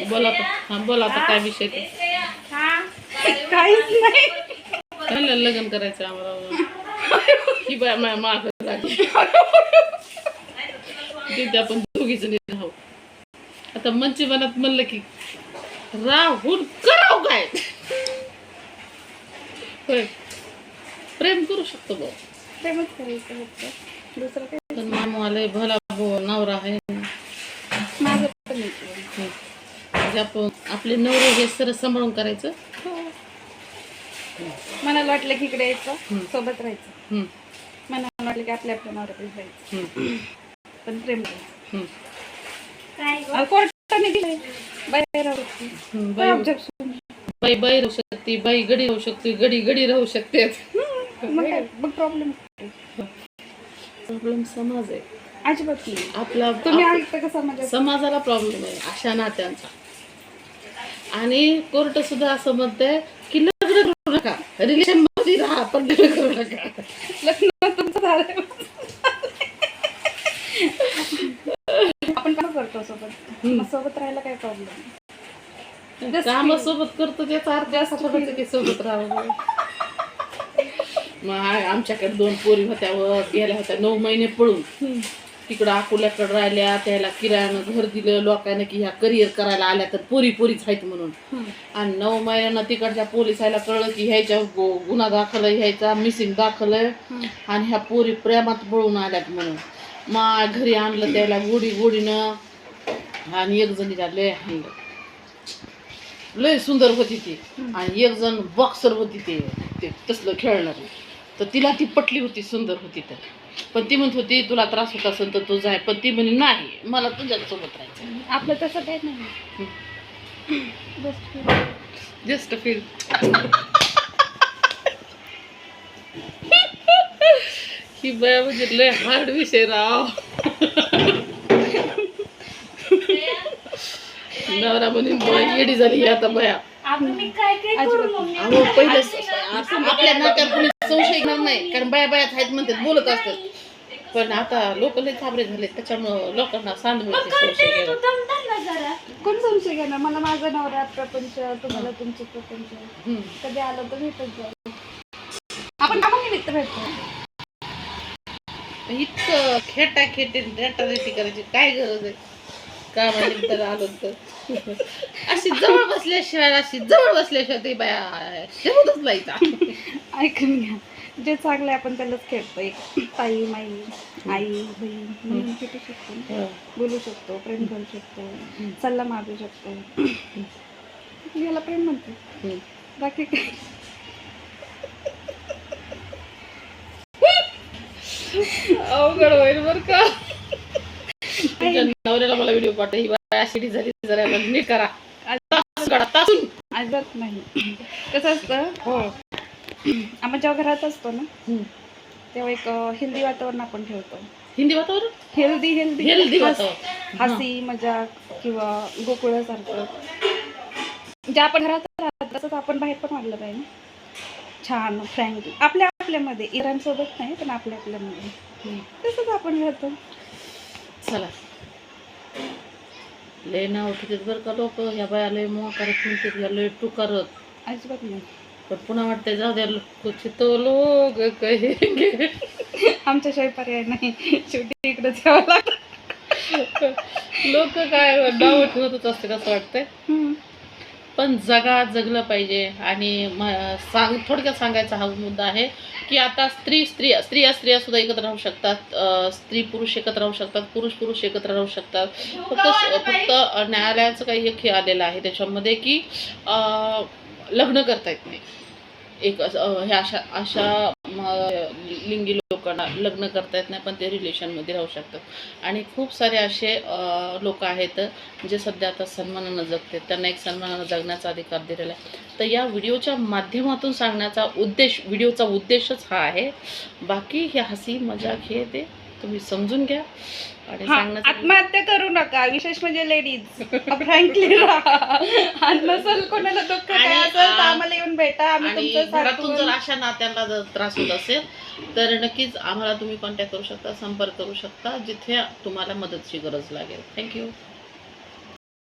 बोला आता. हा बोला आता काय विषय ते. काहीच नाही. चालेल लग्न करायचं आम्हाला. ही बाय माझ्या माग लागली तिथे आपण दोघीच राहू आता मंची मनात म्हणलं की राहुल कराव काय? प्रेम करू शकतो बघ प्रेमच करायचं दुसरं काय पण मामू आलंय भला नवरा आहे. माझं पण. म्हणजे आपण आपले नवरे हे सर सांभाळून करायचं. हो. मनाला वाटलं की इकडे यायचं. सोबत राहायचं. मनाला वाटलं की आपल्या आपल्या नवऱ्याकडे जायचं. पण प्रेम कोर्टाने दिलंय. राहू काय बाई? बाई बाई राहू शकते बाई गडी राहू शकते गडी गडी राहू शकते. मग प्रॉब्लेम प्रॉब्लेम समाज आहे. अजिबात नाही. आपला तुम्ही आप- ऐकता का समाजात? समाजाला प्रॉब्लेम आहे अशा नात्यांचा. आणि कोर्ट सुद्धा असं म्हणतंय की लग्न करू नका. रिलेशनमध्ये राहा पण लग्न करू नका. लग्न तुमचं झालं आपण काय करतो सोबत. मग सोबत राहायला काय प्रॉब्लेम काम सोबत करतो त्याचा अर्थ असा करायचा की सोबत राहावं मग आ- आमच्याकडे दोन पोरी होत्या व गेल्या होत्या नऊ महिने पळून. तिकडं अकोल्याकडे राहिल्या त्याला किरायानं घर दिलं लोकांना की ह्या करिअर करायला आल्या तर पोरी पोरीच आहेत म्हणून. आणि नऊ महिन्यांना तिकडच्या पोलिसाला कळलं की ह्याच्या गुन्हा दाखल आहे ह्याचा मिसिंग दाखल आहे. आणि ह्या पोरी प्रेमात पळून आल्यात म्हणून. मग घरी आणलं त्याला गोडी गोडीनं. आणि एक जणीला लय हाणलं. लय सुंदर होती ती. आणि एक जण बॉक्सर होती ते तसलं खेळणारी. तर तिला ती पटली होती सुंदर होती तर. पण ती म्हणत होती तुला त्रास होत असेल तर तू जाय पण ती म्हणे नाही मला तुझ्यासोबत राहायचं आपलं तसं काही नाही. जस्ट फील ही बया म्हणजे लय हार्ड विषय राव. नवरा म्हणे बया येडी झाली आता बया. मी काय काय करू मम्मी? अहो पहिले आपल्या नात्यात कोणी संशय घेणार नाही कारण बाया बायाच आहेत म्हणतात बोलत असतात. पण आता लोक लय थाबरे झाले त्याच्यामुळं लोकांना सांधमिळते संशय घेणार कोण संशय घेणार? मला माझा नवरा प्रपंच तुम्हाला तुमचं प्रपंच. हम्म. कधी आलं तर भेटत जाईल. आपण कामानिमित्त भेटतो. इतकं खेटा खेटे करायची काय गरज आहे? का म्हणजे तर आलो तर. अशी जवळ बसल्याशिवाय अशी जवळ बसल्याशिवाय ते बाया शोधच लायचा ऐकून घ्या. जे चांगलं आहे आपण त्यालाच खेळतो एक ताई माई आई बहीण म्हणून भेटू शकतो. बोलू शकतो प्रेम करू शकतो सल्ला मागू शकतो. याला प्रेम म्हणतो. बाकी काय? अवघड होईल बर का. तुमच्या नवऱ्याला मला व्हिडिओ पाठव. ही बाय अशी झाली जरा नीट करा. तासून काढा तासून. अजिबात नाही. कसं असतं? हो. आपण जेव्हा घरात असतो ना तेव्हा एक अं, हेल्दी वातावरण आपण ठेवतो. हिंदी वातावरण? Healthy healthy. हेल्दी वातावरण. हसी मजाक किंवा गोकुळासारखं. जे आपण घरात राहतो तसंच आपण बाहेर पण वागलं पाहिजे. छान फ्रँकली आपल्या आपल्यामध्ये. इरांसोबत नाही पण आपल्या आपल्यामध्ये. तसंच आपण राहतो. चला. लय नाव ठेवतात बरं का लोक. ह्या बाया लय मोह करत म्हणतात ह्या लय टू करत अजिबात नाही. पण पुन्हा वाटतंय जाऊ द्या कुछ तो लोग कहेंगे आमच्याशिवाय पर्याय नाही. शेवटी इकडंच यावं लागतं लोक काय नाव ठेवतच असते असं वाटतंय. पण जगा जगलं पाहिजे. आणि म सांग थोडक्यात सांगायचा हा मुद्दा आहे की आता स्त्री स्त्री स्त्रिया स्त्रिया सुद्धा एकत्र राहू शकतात. स्त्री पुरुष एकत्र राहू शकतात पुरुष पुरुष एकत्र राहू शकतात. फक्त फक्त न्यायालयाचं काही एक हे आलेलं आहे त्याच्यामध्ये की लग्न करता येत नाही. एक ह्या अशा अशा लिंगी लोकांना लग्न करता येत नाही पण ते रिलेशनमध्ये राहू शकतात. आणि खूप सारे असे लोक आहेत जे सध्या आता सन्मानानं जगते त्यांना एक सन्मानानं जगण्याचा अधिकार दिलेला आहे. तर या व्हिडिओच्या माध्यमातून सांगण्याचा उद्देश व्हिडिओचा उद्देशच हा आहे. बाकी हे हसी मजाक हे ते तुम्ही समजून घ्या. आणि हा, आत्महत्या करू नका विशेष म्हणजे लेडीज फ्रँकली राहा आणि नसेल कोणाला दुःख काय आणि, असेल तर आ, आम्हाला येऊन भेटा आम्ही आणि तुमचं साथ घरातून जर अशा नात्यांना जर त्रास होत असेल तर नक्कीच आम्हाला तुम्ही कॉन्टॅक्ट करू शकता संपर्क करू शकता जिथे तुम्हाला मदतची गरज लागेल. थँक्यू